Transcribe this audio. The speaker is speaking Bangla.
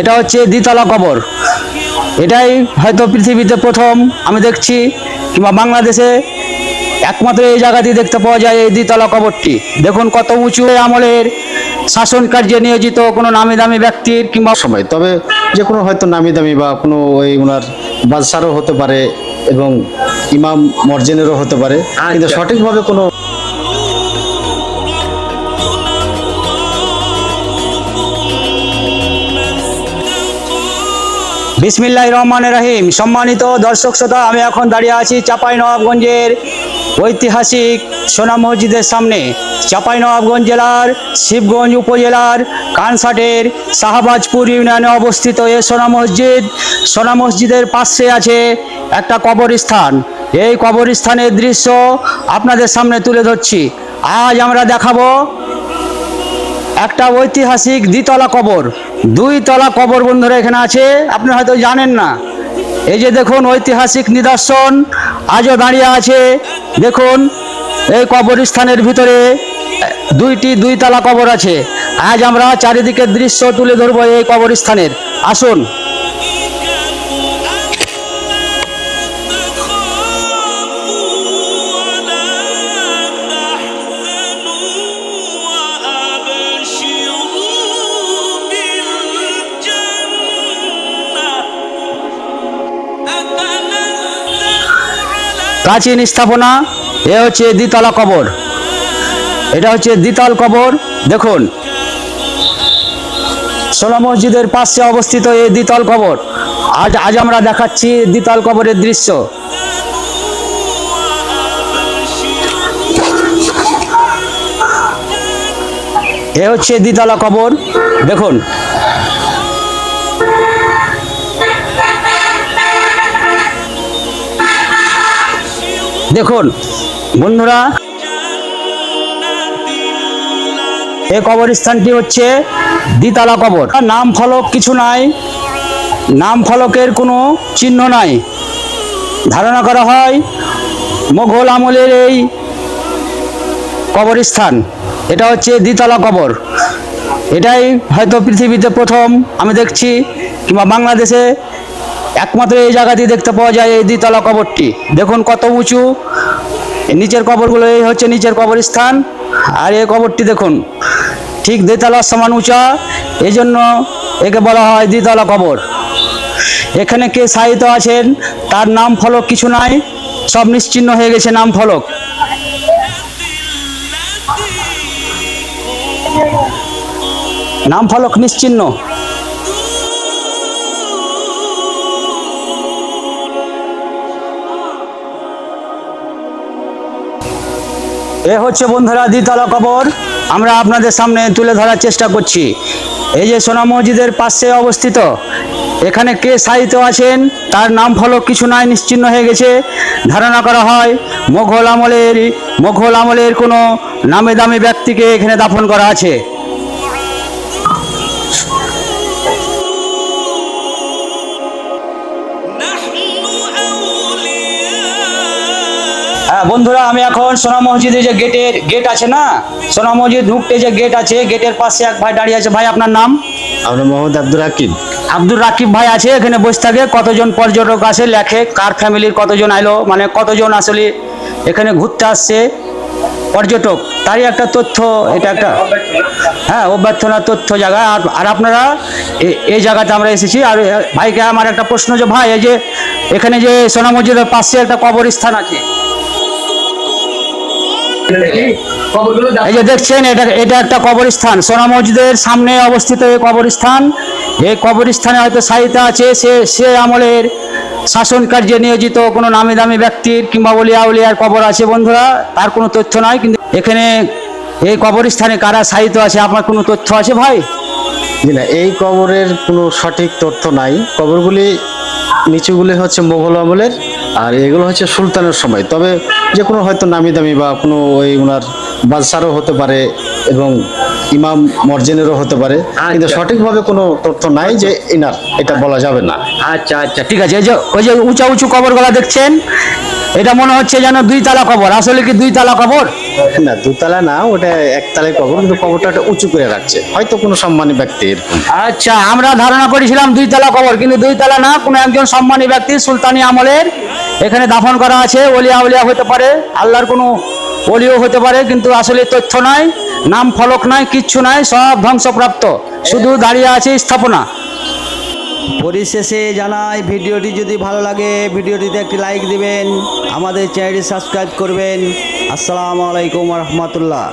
এটা হচ্ছে দ্বিতলা কবর। এটাই হয়তো পৃথিবীতে প্রথম আমি দেখছি কিংবা বাংলাদেশে একমাত্র এই জায়গাতেই দেখতে পাওয়া যায় এই দ্বিতলা কবরটি। দেখুন কত উঁচু আমলের শাসন কার্যে নিয়োজিত কোনো নামি দামি ব্যক্তির কিংবা সময় তবে যে কোনো হয়তো নামি দামি বা কোনো ওই ওনার বাদশারও হতে পারে এবং ইমাম মর্জেনেরও হতে পারে। কিন্তু আচ্ছা। সঠিকভাবে কোনো বিসমিল্লাহ রহমান রাহিম। সম্মানিত দর্শক শ্রোতা, আমি এখন দাঁড়িয়ে আছি চাপাই নবাবগঞ্জের ঐতিহাসিক সোনা মসজিদের সামনে। চাপাই নবাবগঞ্জ জেলার শিবগঞ্জ উপজেলার কানসাটের শাহবাজপুর ইউনিয়নে অবস্থিত এ সোনা মসজিদ। সোনা মসজিদের পাশে আছে একটা কবরস্থান। এই কবরস্থানের দৃশ্য আপনাদের সামনে তুলে ধরছি। আজ আমরা দেখাবো একটা ঐতিহাসিক দ্বিতলা কবর। দুই তলা কবর বন্ধুরা এখানে আছে। আপনি হয়তো জানেন না। এই যে দেখুন, ঐতিহাসিক নিদর্শন আজও দাঁড়িয়ে আছে। দেখুন, এই কবরস্থানের ভিতরে দুইটি দুই তলা কবর আছে। আজ আমরা চারিদিকের দৃশ্য তুলে ধরবো এই কবরস্থানের। আসুন। প্রাচীন স্থাপনা, এ হচ্ছে দ্বিতলা কবর। এটা হচ্ছে দ্বিতল কবর, দেখুন। সোলা মসজিদের পাশে অবস্থিত এই দ্বিতল কবর। আজ আজ আমরা দেখাচ্ছি দ্বিতল কবরের দৃশ্য। এ হচ্ছে দ্বিতলা কবর, দেখুন। দেখুন, বন্ধুরা এই কবরস্থানটি হচ্ছে দ্বিতলা কবর। নাম ফলক কিছু নাই, নাম ফলকের কোনো চিহ্ন নাই। ধারণা করা হয়, মোঘল আমলের এই কবরস্থান, এটা হচ্ছে দ্বিতলা কবর। এটাই হয়তো পৃথিবীতে প্রথম, আমি দেখছি, কিংবা বাংলাদেশে একমাত্র এই জায়গাতেই দেখতে পাওয়া যায় এই দ্বিতলা কবরটি। দেখুন কত উঁচু। নিচের কবরগুলো, এই হচ্ছে নিচের কবরস্থান। আর এই কবরটি দেখুন, ঠিক দ্বিতলার সমান উঁচা। এই জন্য একে বলা হয় দ্বিতলা কবর। এখানে কে সাহিত্য আছেন, তার নাম ফলক কিছু নাই। সব নিশ্চিহ্ন হয়ে গেছে নাম ফলক। নাম ফলক নিশ্চিহ্ন এ হচ্ছে বন্ধুরা দ্বিতলা কবর। আমরা আপনাদের সামনে তুলে ধরার চেষ্টা করছি। এই যে সোনা মসজিদের পাশে অবস্থিত, এখানে কে সাহিত্য আছেন, তার নাম ফলক কিছু নাই, নিশ্চিন্ন হয়ে গেছে। ধারণা করা হয়, মোঘল আমলের মোঘল আমলের কোনো নামে দামি ব্যক্তিকে এখানে দাফন করা আছে। বন্ধুরা আমি এখন সোনা মসজিদে যে গেটের গেট আছে না সোনা মসজিদ ঢুকতে যে গেট আছে গেটের পাশে এক ভাই দাঁড়িয়ে আছে। ভাই আপনার নাম? আমরা মোহাম্মদ আব্দুল হাকিম আব্দুর রাকিব ভাই আছে এখানে বসে থাকে। কতজন পর্যটক আসে লেখে কার ফ্যামিলির কতজন আইলো মানে কতজন আসলে এখানে ঘুরতে আসছে পর্যটক। তারই একটা তথ্য এটা একটা হ্যাঁ অভ্যর্থনার তথ্য জায়গা। আর আর আপনারা এই জায়গাতে আমরা এসেছি। আর ভাইকে আমার একটা প্রশ্ন যে ভাই এই যে এখানে যে সোনা মসজিদের পাশে একটা কবরস্থান আছে এই যে দেখছেন, এটা এটা একটা কবরস্থান। সোনা মসজিদের সামনে অবস্থিত এই কবরস্থান। এই কবরস্থানে হয়তো সাহিত্য আছে, সে সে আমলের শাসন কার্যে নিয়োজিত কোনো নামি দামি ব্যক্তির কিংবা বলিয়া উলিয়ার কবর আছে বন্ধুরা, তার কোনো তথ্য নাই, কিন্তু এখানে এই কবরস্থানে কারা সাহিত্য আছে, আপনার কোনো তথ্য আছে ভাই? জি না, এই কবরের কোনো সঠিক তথ্য নাই। কবরগুলি নিচুগুলি হচ্ছে মোগল আমলের। আর এগুলো হচ্ছে সুলতানের সময়। তবে যে কোনো হয়তো নামি দামি বা কোনো ওই ওনার বাদশারও হতে পারে এবং ইমাম মর্জেনেরও হতে পারে। কিন্তু আচ্ছা। সঠিকভাবে কোনো তথ্য নাই যে ইনার এটা বলা যাবে না। আচ্ছা আচ্ছা ঠিক আছে। এই যে ওই যে উঁচা উঁচু কবরগুলা দেখছেন এটা মনে হচ্ছে যেন দুই তালা কবর। আসলে কি দুই তালা কবর? না দুতলা না ওটা একতলায় কবর কিন্তু কবরটা একটা উঁচু করে রাখছে। হয়তো কোনো সম্মানী ব্যক্তি এরকম। আচ্ছা আমরা ধারণা করেছিলাম দুই তলা কবর কিন্তু দুই তালা না কোনো একজন সম্মানী ব্যক্তি সুলতানি আমলের এখানে দাফন করা আছে ওলিয়া উলিয়া হতে পারে, আল্লাহর কোনো ওলিও হতে পারে, কিন্তু আসলে তথ্য নাই, নাম ফলক নাই, কিচ্ছু নাই, সব ধ্বংসপ্রাপ্ত। শুধু দাঁড়িয়ে আছে স্থাপনা। পরিশেষে জানাই, ভিডিওটি যদি ভালো লাগে, ভিডিওটিতে একটি লাইক দিবেন, আমাদের চ্যানেলটি সাবস্ক্রাইব করবেন। আসসালামু আলাইকুম রহমতুল্লাহ।